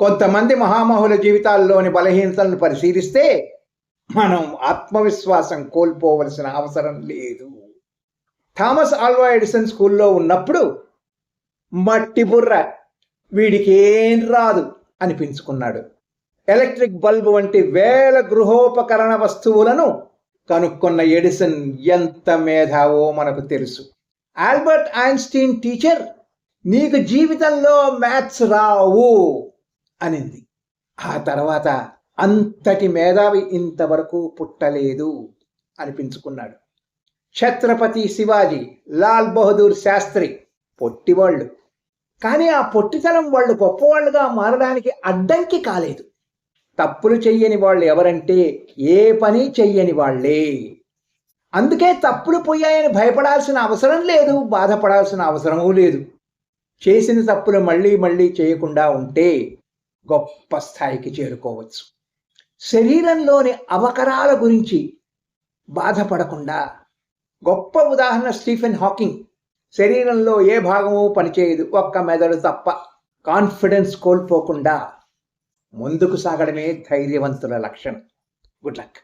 కొంతమంది మహామహుల జీవితాల్లోని బలహీనతలను పరిశీలిస్తే మనం ఆత్మవిశ్వాసం కోల్పోవలసిన అవసరం లేదు. థామస్ ఆల్వా ఎడిసన్ స్కూల్లో ఉన్నప్పుడు మట్టి బుర్ర వీడికి ఏం రాదు అనిపించుకున్నాడు. ఎలక్ట్రిక్ బల్బ్ వంటి వేల గృహోపకరణ వస్తువులను కనుక్కున్న ఎడిసన్ ఎంత మేధావో మనకు తెలుసు. ఆల్బర్ట్ ఐన్స్టీన్ టీచర్ నీకు జీవితంలో మ్యాథ్స్ రావు. అనింది. ఆ తర్వాత అంతటి మేధావి ఇంతవరకు పుట్టలేదు అనిపించుకున్నాడు. ఛత్రపతి శివాజీ లాల్ బహదూర్ శాస్త్రి పొట్టివాళ్ళు. కానీ ఆ పొట్టితనం వాళ్ళు గొప్పవాళ్ళుగా మారడానికి అడ్డంకి కాలేదు. తప్పులు చెయ్యని వాళ్ళు ఎవరంటే ఏ పని చెయ్యని వాళ్ళే. అందుకే తప్పులు పోయాయని భయపడాల్సిన అవసరం లేదు బాధపడాల్సిన అవసరమూ లేదు. చేసిన తప్పులు మళ్ళీ మళ్ళీ చేయకుండా ఉంటే గొప్ప స్థాయికి చేరుకోవచ్చు. శరీరంలోని అవకరాల గురించి బాధపడకుండా గొప్ప ఉదాహరణ స్టీఫెన్ హాకింగ్. శరీరంలో ఏ భాగము పనిచేయదు ఒక్క మెదడు తప్ప కాన్ఫిడెన్స్ కోల్పోకుండా ముందుకు సాగడమే ధైర్యవంతుల లక్షణం. Good luck.